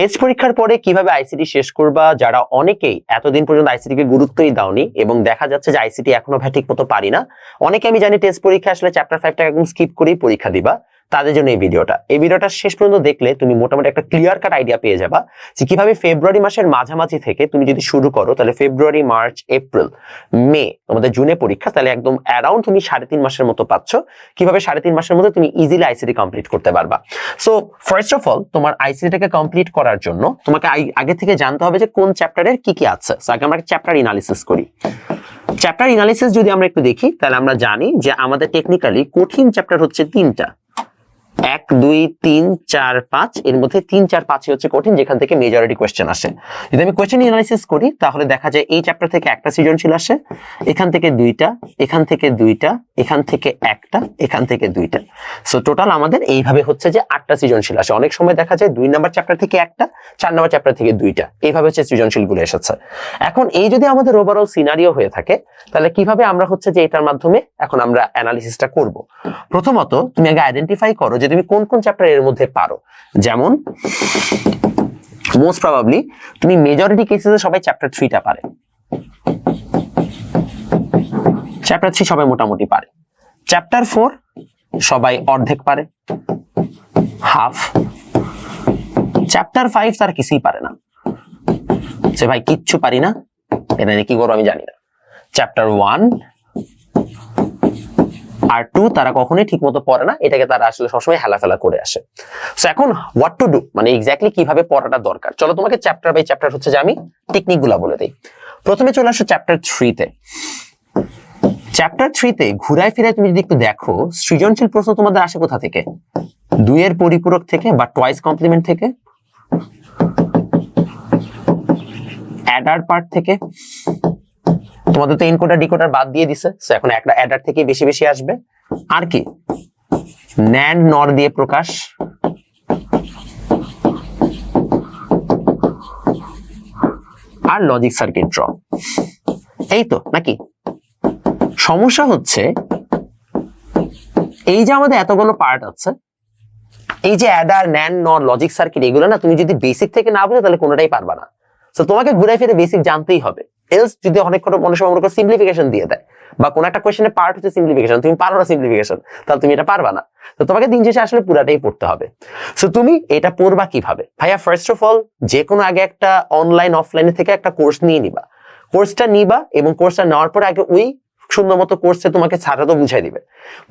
Test পরীক্ষার পরে কীভাবে আইসিটি শেষ করবা? যারা অনেকেই এতদিন পর্যন্ত আইসিটি কে গুরুত্বই দাওনি এবং দেখা যাচ্ছে যে আইসিটি এখনও ঠিক মতো পারি না। অনেকে আমি জানি টেস্ট পরীক্ষা আসলে চ্যাপ্টার ফাইভটা একদম স্কিপ করেই পরীক্ষা দিবা। তাদের জন্য এই ভিডিওটা। এই ভিডিওটা শেষ পর্যন্ত দেখলে তুমি মোটামুটি একটা ক্লিয়ার কাট আইডিয়া পেয়ে যাবা যে কীভাবে ফেব্রুয়ারি মাসের মাঝামাঝি থেকে তুমি যদি শুরু করো, তাহলে ফেব্রুয়ারি মার্চ এপ্রিল মে তোমাদের জুনে পরীক্ষা, তাহলে একদম অ্যারাউন্ড তুমি সাড়ে তিন মাসের মতো পাচ্ছ। কীভাবে সাড়ে তিন মাসের মধ্যে তুমি ইজিলি আইসিটি কমপ্লিট করতে পারবা। সো ফার্স্ট অফ অল তোমার আইসিটিটাকে কমপ্লিট করার জন্য তোমাকে আগে থেকে জানতে হবে যে কোন চ্যাপ্টারের কি কি আছে। আগে আমরা চ্যাপ্টার ইনালিসিস করি। চ্যাপ্টার ইনালিসিস যদি আমরা একটু দেখি, তাহলে আমরা জানি যে আমাদের টেকনিক্যালি কঠিন চ্যাপ্টার হচ্ছে তিনটা। এক, দুই, তিন, চার, পাঁচ। এর মধ্যে তিন, চার, পাঁচই হচ্ছে কঠিন, যেখান থেকে মেজরিটি কোয়েশ্চেন আসে। যদি আমি কোয়েশ্চেন অ্যানালাইসিস করি, তাহলে দেখা যায় এই চ্যাপ্টার থেকে একটা সৃজনশীল আসে। এখান থেকে দুইটা, এখান থেকে দুইটা, এখান থেকে একটা, এখান থেকে দুইটা। সো টোটাল আমাদের এইভাবে হচ্ছে যে আটটা সৃজনশীল আসে। অনেক সময় দেখা যায় দুই নাম্বার চ্যাপ্টার থেকে একটা, চার নাম্বার চ্যাপ্টার থেকে দুইটা। এইভাবে হচ্ছে সৃজনশীলগুলো এসেছে। এখন এই যদি আমাদের ওভারঅল সিনারিও হয়ে থাকে, তাহলে কীভাবে আমরা হচ্ছে যে এটার মাধ্যমে এখন আমরা অ্যানালিসিসটা করব? প্রথমত, তুমি আগে আইডেন্টিফাই করো যে তুমি কোন কোন চ্যাপ্টার এর মধ্যে পারো? যেমন মোস্ট প্রবাবলি তুমি মেজরিটি কেসেসে সবাই চ্যাপ্টার থ্রিটা পারে। চ্যাপ্টার থ্রি সবাই মোটামুটি পারে। চ্যাপ্টার ফোর সবাই অর্ধেক পারে। হাফ চ্যাপ্টার ফাইভ তার কিছুই পারে না। সে ভাই কিচ্ছু পারি না। এটা নিয়ে কি করব আমি জানি না। চ্যাপ্টার ওয়ান আর টু তারা কখনোই ঠিক মতো পড়ে না, এটাকে তারা আসলে সবসময় হেলাফেলা করে আসে। সো এখন হোয়াট টু ডু মানে এক্স্যাক্টলি কীভাবে পড়াটা দরকার? চলো তোমাকে চ্যাপ্টার বাই চ্যাপ্টার হচ্ছে যে আমি টেকনিকগুলা বলে দিই। প্রথমে চলে আসো চ্যাপ্টার থ্রিতে চ্যাপ্টার থ্রিতে ঘুরায় ফিরায় তুমি যদি একটু দেখো, সৃজনশীল প্রশ্ন তোমাদের আসে কোথা থেকে? দুইয়ের পরিপূরক থেকে বা টয়েস কমপ্লিমেন্ট থেকে? অ্যাডার পার্ট থেকে? তোমাদের তো ইনকোডার ডিকোডার বাদ দিয়ে দিছে। সো এখন একটা অ্যাডার থেকে বেশি বেশি আসবে। আর কি? ন্যান্ড নর দিয়ে প্রকাশ। আর লজিক সার্কিট ড্র এই তো, নাকি? সমস্যা হচ্ছে, এই যে আমাদের এতগুলো পার্ট আছে, এই যে adder NAND NOR logic circuit এগুলো না তুমি যদি বেসিক থেকে না বুঝো, তাহলে কোনোটাই পারবা না। তো তোমাকে ঘুরে ফিরে বেসিক জানতেই হবে। এলস যদি অনেক কোনো অনেক সময় মনে করো সিম্পলিফিকেশন দিয়ে দেয়, বা কোন একটা কোয়েশ্চেনের পার্ট হচ্ছে সিম্পলিফিকেশন তুমি পারো না সিম্পলিফিকেশন তাহলে তুমি এটা পারবা না। তো তোমাকে দিন শেষে আসলে পুরাটাই পড়তে হবে। সো তুমি এটা পড়বা কীভাবে? ভাইয়া ফার্স্ট অফ অল যে কোনো আগে একটা অনলাইন অফলাইনে থেকে একটা কোর্স নিয়ে নিবা। কোর্সটা নিবা এবং কোর্সটা নেওয়ার পরে আগে ওই সুন্দর মতো কোর্সে তোমাকে ছাড়া তো বুঝাই দিবে।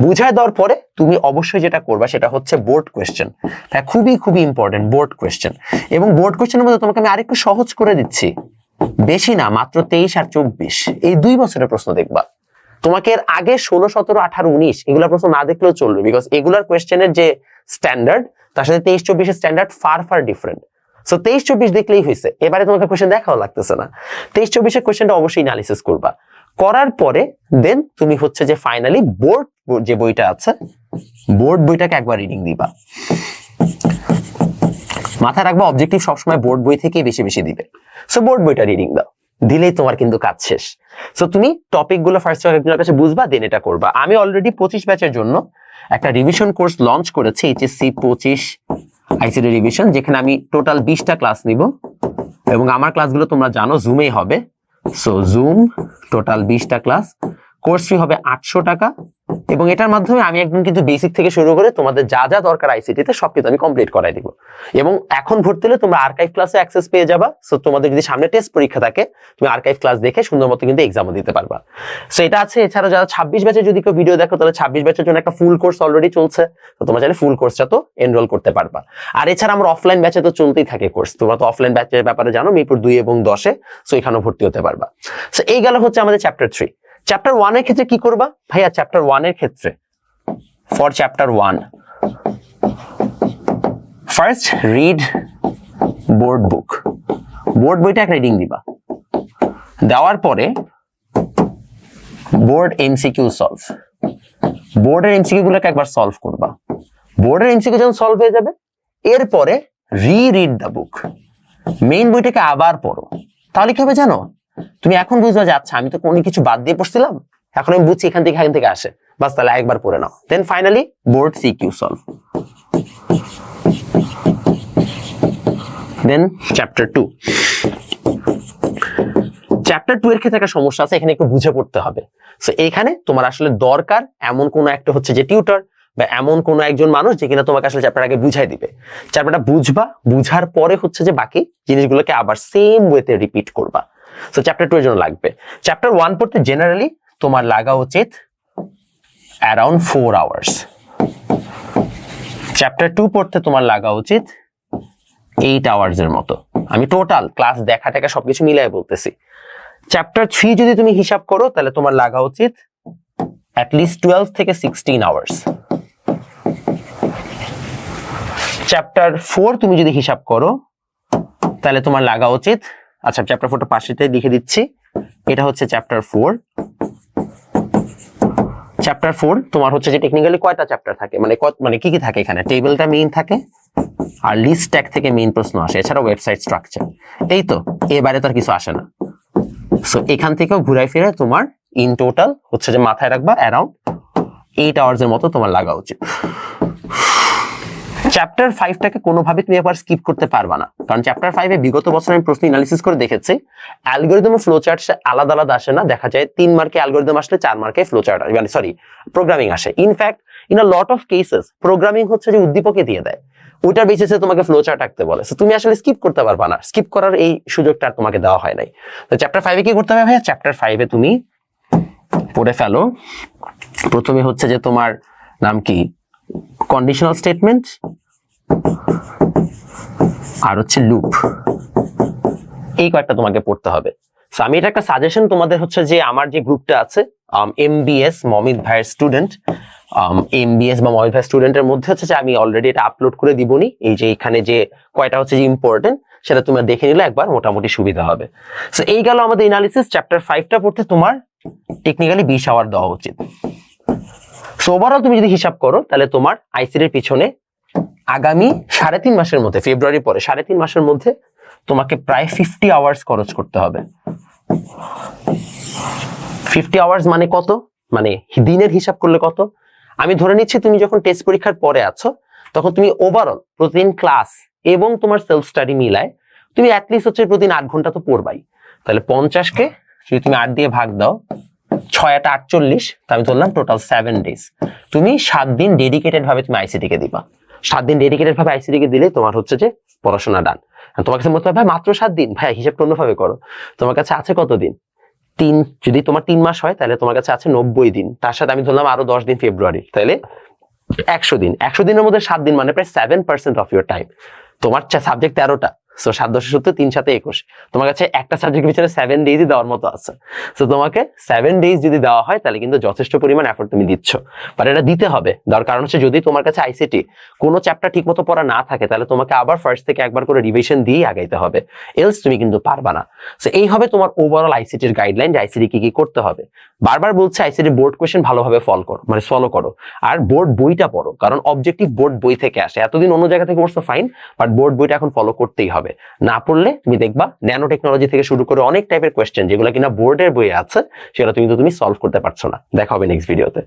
বুঝাই দেওয়ার পরে তুমি অবশ্যই যেটা করবা সেটা হচ্ছে বোর্ড কোয়েশ্চেন হ্যাঁ খুবই খুবই ইম্পর্টেন্ট বোর্ড কোয়েশ্চেন এবং বোর্ড কোয়েশ্চেনের মধ্যে তোমাকে আমি আরেকটু সহজ করে দিচ্ছি। বেশি না, মাত্র তেইশ আর চব্বিশ। এই দুই বছরের প্রশ্ন দেখবা। তোমাকে এর আগে ষোলো, সতেরো, আঠারো, উনিশ এগুলোর প্রশ্ন না দেখলেও চলবে বিকজ এগুলার কোয়েশ্চেনের যে স্ট্যান্ডার্ড তার সাথে তেইশ, চব্বিশের standard far far different so তেইশ, চব্বিশ দেখলেই হয়েছে। এবারে তোমাকে কোয়েশ্চেন দেখাও লাগতেছে না। তেইশ, চব্বিশের কোয়েশ্চেনটা অবশ্যই অ্যানালিসিস করবা। করার পরে দেন তুমি হচ্ছে যে ফাইনালি বোর্ড যে বইটা আছে বোর্ড বইটাকে একবার রিডিং দিবা। মাথায় রাখবা অবজেক্টিভ সবসময় বোর্ড বই থেকেই বেশি বেশি দিবে। সো বোর্ড বইটা রিডিং দাও। দিলেই তোমার কিন্তু কাজ শেষ। সো তুমি টপিকগুলো ফার্স্ট একজনের কাছে বুঝবা দেন এটা করবা। আমি অলরেডি পঁচিশ ব্যাচের জন্য একটা রিভিশন কোর্স লঞ্চ করেছি এইচএসসি পঁচিশ আইসিডি রিভিশন যেখানে আমি টোটাল বিশটা ক্লাস নিব। এবং আমার ক্লাসগুলো তোমরা জানো জুমেই হবে। সো জুম টোটাল বিশটা ক্লাস কোর্স ফি হবে আটশো টাকা। এবং এটার মাধ্যমে আমি একদম কিন্তু বেসিক থেকে শুরু করে তোমাদের যা যা দরকার আইসিটিতে সবকিছু আমি কমপ্লিট করাই দিব। এবং এখন ভর্তি হলে তোমরা আর্কাইভ ক্লাসে অ্যাক্সেস পেয়ে যাবা। সো তোমাদের যদি সামনে টেস্ট পরীক্ষা থাকে, তুমি আর্কাইভ ক্লাস দেখে সুন্দর মতো কিন্তু এক্সামও দিতে পারবা। সো এটা আছে। এছাড়া যারা ছাব্বিশ ব্যাচে যদি কেউ ভিডিও দেখো, তাহলে ছাব্বিশ ব্যাচের জন্য একটা ফুল কোর্স অলরেডি চলছে। তো তোমরা চাইলে ফুল কোর্সটা তো এনরোল করতে পারবা। আর এছাড়া আমার অফলাইন ব্যাচে তো চলতেই থাকে কোর্স তোমরা তো অফলাইন ব্যাচের ব্যাপারে জানো, মিরপুর দুই এবং দশে। সো এখানেও ভর্তি হতে পারবা। সো এই গেল হচ্ছে আমাদের চ্যাপ্টার থ্রি চ্যাপ্টার ওয়ানের ক্ষেত্রে কি করবা? ভাইয়া চ্যাপ্টার ওয়ানের ক্ষেত্রে। For chapter one first read board book board বইটা এক রিডিং দিবা দেওয়ার পরে বোর্ড এমসিকিউ সলভ বোর্ডের এমসিকিউ গুলোকে একবার সলভ করবা। বোর্ডের এমসিকিউ যখন সলভ হয়ে যাবে, এরপরে রি রিড দ্য বুক মেইন বইটাকে আবার পড়ো। তাহলে কি হবে জানো? তুমি এখন বুঝবা যে আচ্ছা আমি তো কোনো কিছু বাদ দিয়ে পড়ছিলাম, এখন আমি বুঝছি এখান থেকে এখান থেকে আসে। বাস তাহলে একবার পড়ে নাও। Then finally board CQ solve then chapter two chapter two এর ক্ষেত্রে একটা সমস্যা আছে, এখানে একটু বুঝে পড়তে হবে। সো এখানে তোমার আসলে দরকার এমন কোন একটা হচ্ছে যে টিউটর বা এমন কোন একজন মানুষ যে কিনা তোমাকে আসলে চ্যাপ্টার আগে বুঝাই দিবে। চ্যাপ্টারটা বুঝবা, বুঝার পরে হচ্ছে যে বাকি জিনিসগুলোকে আবার সেম ওয়েতে রিপিট করবা। সো চ্যাপ্টার টু এর জন্য লাগবে। চ্যাপ্টার ওয়ান পড়তে জেনারেলি তোমার লাগা উচিত around four hours chapter two পড়তে তোমার লাগা উচিত এইট আওয়ার্স এর মতো। আমি টোটাল ক্লাস দেখা টাকা সবকিছু মিলাই বলতেছি। চ্যাপ্টার থ্রি যদি তুমি হিসাব করো, তাহলে তোমার লাগা উচিত অ্যাটলিস্ট টুয়েলভ থেকে সিক্সটিন আওয়ার্স চ্যাপ্টার ফোর তুমি যদি হিসাব করো, তাহলে তোমার লাগা উচিত আচ্ছা চ্যাপ্টার ফোরটা পাশেতে লিখে দিচ্ছি। এটা হচ্ছে চ্যাপ্টার ফোর চ্যাপ্টার ফোর তোমার হচ্ছে যে টেকনিক্যালি কয়টা চ্যাপ্টার থাকে? মানে মানে কি কি থাকে এখানে? টেবিলটা মেইন থাকে আর লিস্ট ট্যাগ থেকে মেইন প্রশ্ন আসে এছাড়া ওয়েবসাইট স্ট্রাকচার এই তো, এবারে তো আর কিছু আসে না। সো এখান থেকেও ঘুরাই ফিরে তোমার ইন টোটাল হচ্ছে যে মাথায় রাখবা অ্যারাউন্ড এইট আওয়ার্স এর মতো তোমার লাগা উচিত। চ্যাপ্টার ফাইভটাকে কোনোভাবে তুমি একবার স্কিপ করতে পারবা না। কারণ চ্যাপ্টার ফাইভে বিগত বছর আমি প্রশ্ন এনালিসিস করে দেখেছি অ্যালগোরিদম ফ্লো চার্ট আলাদা আলাদা আসে না, দেখা যায় তিন মার্কে অ্যালগোরিদম আসলে চার মার্কে ফ্লো চার্ট মানে সরি প্রোগ্রামিং আসে। In fact in a lot of cases programming হচ্ছে যে উদ্দীপকে দিয়ে দেয়। ওইটার বেসিসে তোমাকে ফ্লো চার্ট আঁকতে বলে। তুমি আসলে স্কিপ করতে পারবা না। স্কিপ করার এই সুযোগটা তোমাকে দেওয়া হয় নাই। তো চ্যাপ্টার ফাইভে কি করতে হবে ভাইয়া? চ্যাপ্টার ফাইভে তুমি পড়ে ফেলো। প্রথমে হচ্ছে যে তোমার নাম কি? কন্ডিশনাল স্টেটমেন্ট আর হচ্ছে লুপ এই কয়েকটা তোমাকে পড়তে হবে। সো আমি এটা একটা সাজেশন তোমাদের হচ্ছে যে আমার যে গ্রুপটা আছে এমবিএস মমিত ভাইয়ের স্টুডেন্ট এমবিএস বা মমিত ভাইয়ের স্টুডেন্টের মধ্যে হচ্ছে যে আমি অলরেডি এটা আপলোড করে দিবনি। এই যে এখানে যে কয়টা হচ্ছে যে ইম্পর্টেন্ট সেটা তুমি দেখে নিলে একবার, মোটামুটি সুবিধা হবে। সো এই গেল আমাদের এনালিসিস চ্যাপ্টার ফাইভটা পড়তে তোমার টেকনিক্যালি বিশ আওয়ার দেওয়া উচিত। সো ওভারঅল তুমি যদি হিসাব করো, তাহলে তোমার আইসিডির পিছনে আগামী সাড়ে তিন মাসের মধ্যে ফেব্রুয়ারি পরে সাড়ে তিন মাসের মধ্যে তোমাকে প্রায় ফিফটি আওয়ার্স খরচ করতে হবে। ফিফটি আওয়ার্স মানে কত? মানে দিনের হিসাব করলে কত? আমি ধরে নিচ্ছি তুমি যখন টেস্ট পরীক্ষার পরে আছো, তখন তুমি ওভারঅল প্রতিদিন ক্লাস এবং তোমার সেলফ স্টাডি মিলায়, তুমি অ্যাটলিস্ট হচ্ছে প্রতিদিন আট ঘণ্টা তো পড়বাই। তাহলে পঞ্চাশকে যদি তুমি আট দিয়ে ভাগ দাও, ছয় আট আটচল্লিশ, তা আমি ধরলাম টোটাল সেভেন ডেজ তুমি সাত দিন ডেডিকেটেড ভাবে তুমি আইসিটিকে দিবা। সাত দিন ডেডিকেটেড ভাবে আইসিডিকে দিলে তোমার হচ্ছে যে পড়াশোনা ডান তোমার কাছে মনে হবে, ভাই, মাত্র সাত দিন? ভাই হিসাবটা অন্যভাবে করো। তোমার কাছে আছে কতদিন তিন, যদি তোমার তিন মাস হয়, তাহলে তোমার কাছে আছে নব্বই দিন। তার সাথে আমি ধরলাম আরও দশ দিন ফেব্রুয়ারি তাহলে একশো দিন। একশো দিনের মধ্যে সাত দিন মানে প্রায় seven percent of your time তোমার সাবজেক্ট তেরোটা। সো সাত দশ সত্তর তিন সাথে একুশ। তোমার কাছে একটা সাবজেক্ট পিছনে সেভেন ডেজই দেওয়ার মতো আছে। তো তোমাকে সেভেন ডেজ যদি দেওয়া হয়, তাহলে কিন্তু যথেষ্ট পরিমাণ এফোর্ট তুমি দিচ্ছ। বাট এটা দিতে হবে। দেওয়ার কারণ হচ্ছে যদি তোমার কাছে আইসিটি কোনো চ্যাপ্টার ঠিক মতো পড়া না থাকে, তাহলে তোমাকে আবার ফার্স্ট থেকে একবার করে রিভিশন দিয়ে আগাইতে হবে। এলস তুমি কিন্তু পারবা না। সো এই হবে তোমার ওভারঅল আইসিটির গাইডলাইন যে আইসিটি কি কি করতে হবে। বারবার বলছে আইসিটি বোর্ড কোয়েশ্চেন ভালোভাবে ফলো করো মানে ফলো করো। আর বোর্ড বইটা পড়ো, কারণ অবজেক্টিভ বোর্ড বই থেকে আসে। এতদিন অন্য জায়গা থেকে পড়ছো ফাইন বাট বোর্ড বইটা এখন ফলো করতেই হবে। না পড়লে তুমি দেখবা ন্যানো টেকনোলজি থেকে শুরু করে অনেক টাইপের কোয়েশ্চেন যেগুলো কিনা বোর্ডের বইয়ে আছে সেটা তুমি কিন্তু তুমি সলভ করতে পারছ না। দেখা হবে নেক্সট ভিডিওতে